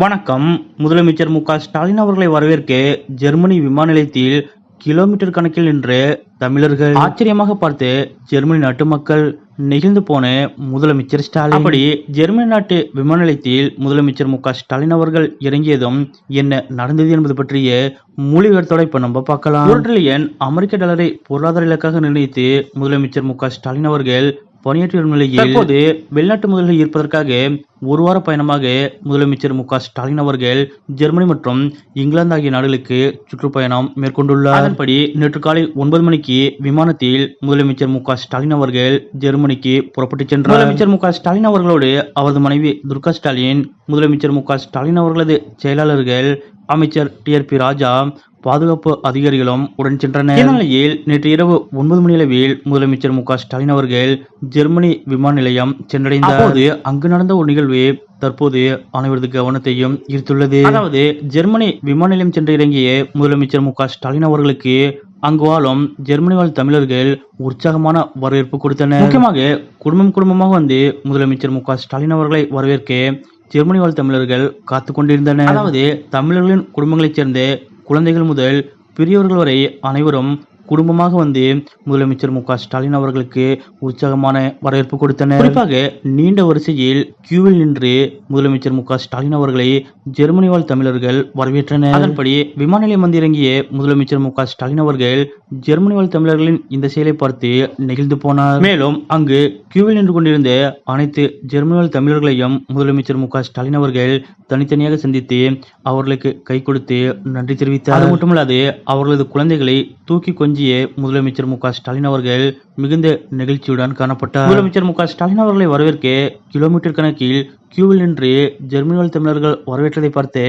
வணக்கம். முதலமைச்சர் மு ஸ்டாலின் அவர்களை வரவேற்க ஜெர்மனி விமான நிலையத்தில் கிலோமீட்டர் கணக்கில் நின்று தமிழர்கள் ஆச்சரியமாக பார்த்து ஜெர்மனி நாட்டு மக்கள் நெகிழ்ந்து போன முதலமைச்சர் ஸ்டாலின். அப்படி ஜெர்மனி நாட்டு விமான நிலையத்தில் முதலமைச்சர் மு ஸ்டாலின் அவர்கள் இறங்கியதும் என்ன நடந்தது என்பது பற்றிய மொழிபெயர்த்தோட இப்ப நம்ம பார்க்கலாம். ஒரு ட்ரில்லியன் அமெரிக்க டாலரை பொருளாதார இலக்காக நிர்ணயித்து முதலமைச்சர் மு ஸ்டாலின் அவர்கள் பணியாற்றி நிலையில் தற்போது வெளிநாட்டு முதல்களை ஈர்ப்பதற்காக ஒரு வார பயணமாக முதலமைச்சர் மு ஸ்டாலின் அவர்கள் ஜெர்மனி மற்றும் இங்கிலாந்து ஆகிய நாடுகளுக்கு சுற்றுப்பயணம் மேற்கொண்டுள்ளார். அதன்படி நேற்று காலை ஒன்பது மணிக்கு விமானத்தில் முதலமைச்சர் மு ஸ்டாலின் அவர்கள் ஜெர்மனிக்கு புறப்பட்டு சென்றார். முதலமைச்சர் மு ஸ்டாலின் அவர்களோடு அவரது மனைவி துர்கா ஸ்டாலின் முதலமைச்சர் மு ஸ்டாலின் அவர்களது செயலாளர்கள் அமைச்சர் டி ஆர் பி ராஜா பாதுகாப்பு அதிகாரிகளும் உடன் சென்றனர். இந்நிலையில் நேற்று இரவு ஒன்பது மணி அளவில் முதலமைச்சர் மு க ஸ்டாலின் அவர்கள் ஜெர்மனி விமான நிலையம் சென்றடைந்தார். அப்போது? அங்கு நடந்த ஒரு நிகழ்வு தற்போது அனைவரது கவனத்தையும் ஈர்த்துள்ளது. அதாவது ஜெர்மனி விமான நிலையம் சென்று இறங்கிய முதலமைச்சர் மு க ஸ்டாலின் அவர்களுக்கு அங்கு வாழும் ஜெர்மனி வாழ் தமிழர்கள் உற்சாகமான வரவேற்பு கொடுத்தனர். முக்கியமாக குடும்பம் குடும்பமாக வந்து முதலமைச்சர் மு க ஸ்டாலின் அவர்களை வரவேற்க ஜெர்மனி வாழ் தமிழர்கள் காத்து கொண்டிருந்தனர். அதாவது தமிழர்களின் குடும்பங்களைச் சேர்ந்த குழந்தைகள் முதல் பெரியவர்கள் வரை அனைவரும் குடும்பமாக வந்து முதலமைச்சர் மு ஸ்டாலின் அவர்களுக்கு உற்சாகமான வரவேற்பு கொடுத்தனர். குறிப்பாக நீண்ட வரிசையில் கியூவில் நின்று முதலமைச்சர் மு ஸ்டாலின் அவர்களை ஜெர்மனி வாழ் தமிழர்கள் வரவேற்றனர். அதன்படி விமான நிலையம் வந்து இறங்கிய முதலமைச்சர் மு ஸ்டாலின் அவர்கள் ஜெர்மனி வாழ் தமிழர்களின் இந்த செயலை பார்த்து நெகிழ்ந்து போனார். மேலும் அங்கு கியூவில் நின்று கொண்டிருந்த அனைத்து ஜெர்மனி வாழ் தமிழர்களையும் முதலமைச்சர் மு ஸ்டாலின் அவர்கள் தனித்தனியாக சந்தித்து அவர்களுக்கு கை கொடுத்து நன்றி தெரிவித்தார். அது மட்டுமல்லாது அவர்களது குழந்தைகளை தூக்கி கொஞ்சிய முதலமைச்சர் மு ஸ்டாலின் அவர்கள் மிகுந்த நெகிழ்ச்சியுடன் காணப்பட்டார். முதலமைச்சர் மு ஸ்டாலின் அவர்களை வரவேற்க கிலோமீட்டர் கணக்கில் கியூவில் நின்று ஜெர்மனி தமிழர்கள் வரவேற்றதை பார்த்து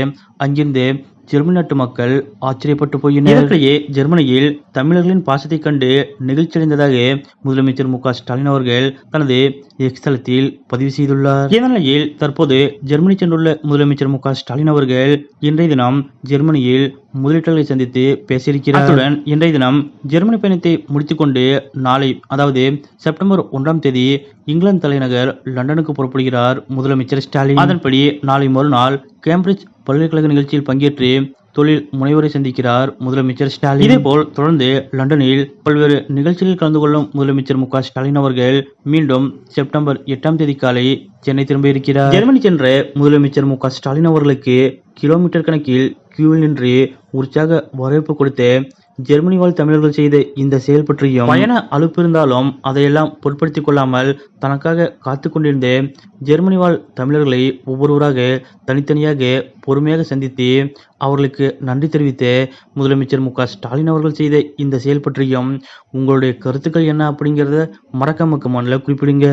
அங்கிருந்து ஜெர்மனி நாட்டு மக்கள் ஆச்சரியப்பட்டு போயினர். இதற்கிடையே ஜெர்மனியில் தமிழர்களின் பாசத்தைக் கண்டு நெகிழ்ச்சியடைந்ததாக முதலமைச்சர் மு ஸ்டாலின் அவர்கள் தனது எக்ஸ் தளத்தில் பதிவு செய்துள்ளார். இந்நிலையில் தற்போது ஜெர்மனி சென்றுள்ள முதலமைச்சர் மு ஸ்டாலின் அவர்கள் இன்றைய தினம் ஜெர்மனியில் முதலீட்டாளர்களை சந்தித்து பேசியிருக்கிறார். அத்துடன் இன்றைய தினம் ஜெர்மனி பயணத்தை முடித்துக்கொண்டு நாளை அதாவது செப்டம்பர் ஒன்றாம் தேதி இங்கிலாந்து தலைநகர் லண்டனுக்கு புறப்படுகிறார் முதலமைச்சர் ஸ்டாலின். அதன்படி நாளை மறுநாள் கேம்பிரிட்ஜ் பல்கலைக்கழக நிகழ்ச்சியில் பங்கேற்று தொழில் முனைவரை சந்திக்கிறார் முதலமைச்சர் ஸ்டாலின். இதேபோல் தொடர்ந்து லண்டனில் பல்வேறு நிகழ்ச்சிகளில் கலந்து கொள்ளும் முதலமைச்சர் மு ஸ்டாலின் அவர்கள் மீண்டும் செப்டம்பர் எட்டாம் தேதி காலை சென்னை திரும்ப இருக்கிறார். ஜெர்மனி சென்ற முதலமைச்சர் மு ஸ்டாலின் அவர்களுக்கு கிலோமீட்டர் கணக்கில் கியூவில் நின்று உற்சாக வரவேற்பு கொடுத்த ஜெர்மனி வாழ் தமிழர்கள் செய்த இந்த செயல் பற்றியும் பயண அலுப்பு இருந்தாலும் அதையெல்லாம் பொருட்படுத்திக் கொள்ளாமல் தனக்காக காத்து கொண்டிருந்த ஜெர்மனி வாழ் தமிழர்களை ஒவ்வொருவராக தனித்தனியாக பொறுமையாக சந்தித்து அவர்களுக்கு நன்றி தெரிவித்து முதலமைச்சர் மு ஸ்டாலின் அவர்கள் செய்த இந்த செயல் பற்றியும் உங்களுடைய கருத்துக்கள் என்ன அப்படிங்கிறத மறக்காம கமெண்ட்ல குறிப்பிடுங்க.